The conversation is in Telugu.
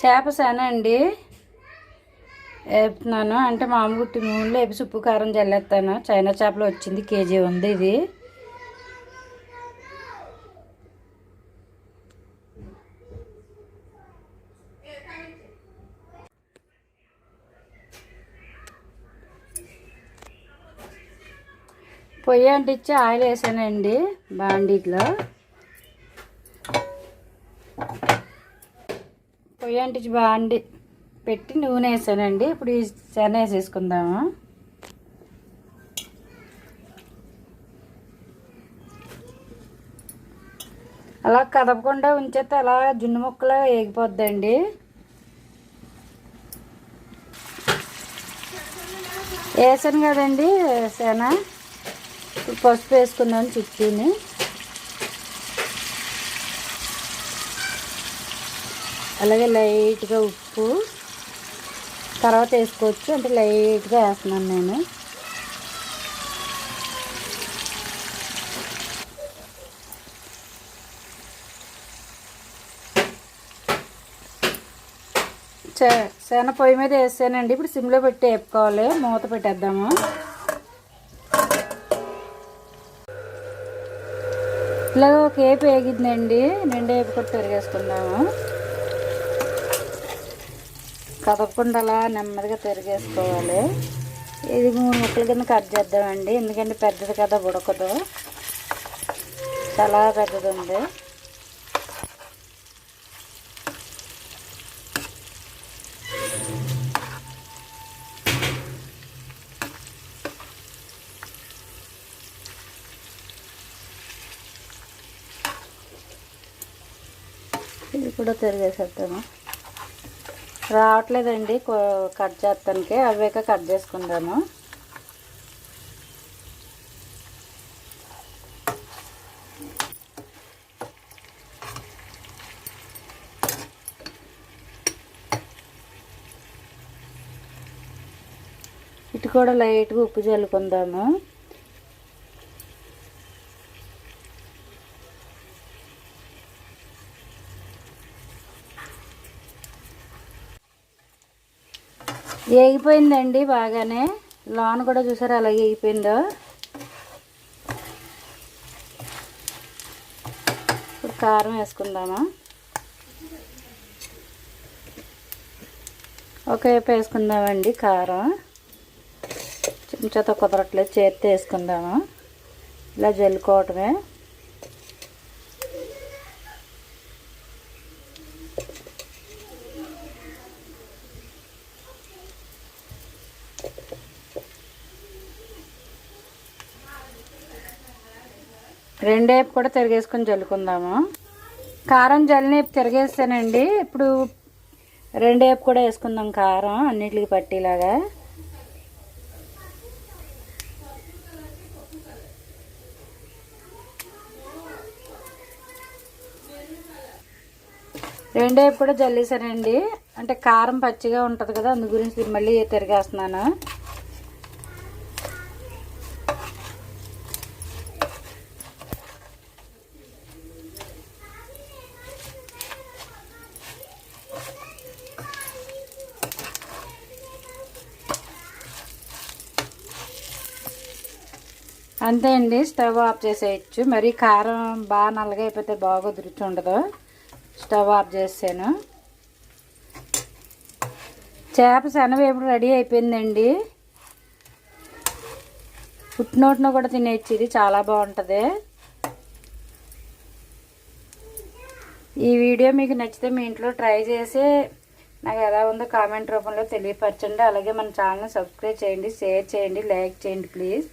చేప సేన అండి వేపుతున్నాను. అంటే మామూలు నూనెలో వేపి ఉప్పు కారం జల్లేస్తాను చైనా చేపలు వచ్చింది. కేజీ ఉంది ఇది. పొయ్యి అంటించి ఆయిల్ వేసానండి బాండీలో పొయ్యి అంటించి బాండి పెట్టి నూనె వేసానండి. ఇప్పుడు ఈ శన వేసేసుకుందాము. అలా కదపకుండా ఉంచేస్తే అలా జున్ను ముక్కలా వేగిపోద్దండి. వేసాను కదండి శన పసుపు వేసుకుందాం చుట్టూని. అలాగే లైట్గా ఉప్పు తర్వాత వేసుకోవచ్చు. అంటే లైట్గా వేస్తున్నాను నేను. శన పొయ్యి మీద వేసానండి. ఇప్పుడు సిమ్లో పెట్టి వేపుకోవాలి. మూత పెట్టేద్దాము. ఇలా ఒక ఏపు వేగిద్దండి నిండు ఏపు కూడా పెరిగేసుకుందాము కదపకుండా అలా నెమ్మదిగా తిరిగేసుకోవాలి. ఇది మూడు ముక్కల కింద కట్ చేద్దామండి. ఎందుకంటే పెద్దది కదా ఉడకదు. చాలా పెద్దది ఉంది ఇది కూడా తిరిగేసేద్దాము. రావట్లేదండి. కట్ చేస్తానికి అవేక కట్ చేసుకుందాము. ఇటు కూడా లైట్గా ఉప్పు చల్లుకుందాము. ఏగిపోయిందండి బాగానే. లోన్ కూడా చూసారా అలాగే ఏగిపోయిందో. ఇప్పుడు కారం వేసుకుందామా. ఒక వేసుకుందామండి కారం. చెంచాతో కుదరట్లేదు చేతితో వేసుకుందాము. ఇలా జల్లుకోవటమే. రెండేపు కూడా తిరిగేసుకొని జల్లుకుందాము. కారం జల్లినేపు తిరిగేస్తానండి. ఇప్పుడు రెండేపు కూడా వేసుకుందాం కారం అన్నిటికి పట్టేలాగా. రెండేపు కూడా జల్లేసానండి. అంటే కారం పచ్చిగా ఉంటుంది కదా అందు గురించి మళ్ళీ తిరిగేస్తున్నాను. అంతే అండి స్టవ్ ఆఫ్ చేసేయచ్చు. మరి కారం బాగా నల్లగా అయిపోతే బాగా రుచి ఉండదు. స్టవ్ ఆఫ్ చేసాను చేప శనవేపుడు రెడీ అయిపోయిందండి. పుట్టినోటిన కూడా తినేయచ్చు ఇది చాలా బాగుంటుంది. ఈ వీడియో మీకు నచ్చితే మీ ఇంట్లో ట్రై చేసి నాకు ఎలా ఉందో కామెంట్ రూపంలో తెలియపరచండి. అలాగే మన ఛానల్ సబ్స్క్రైబ్ చేయండి షేర్ చేయండి లైక్ చేయండి ప్లీజ్.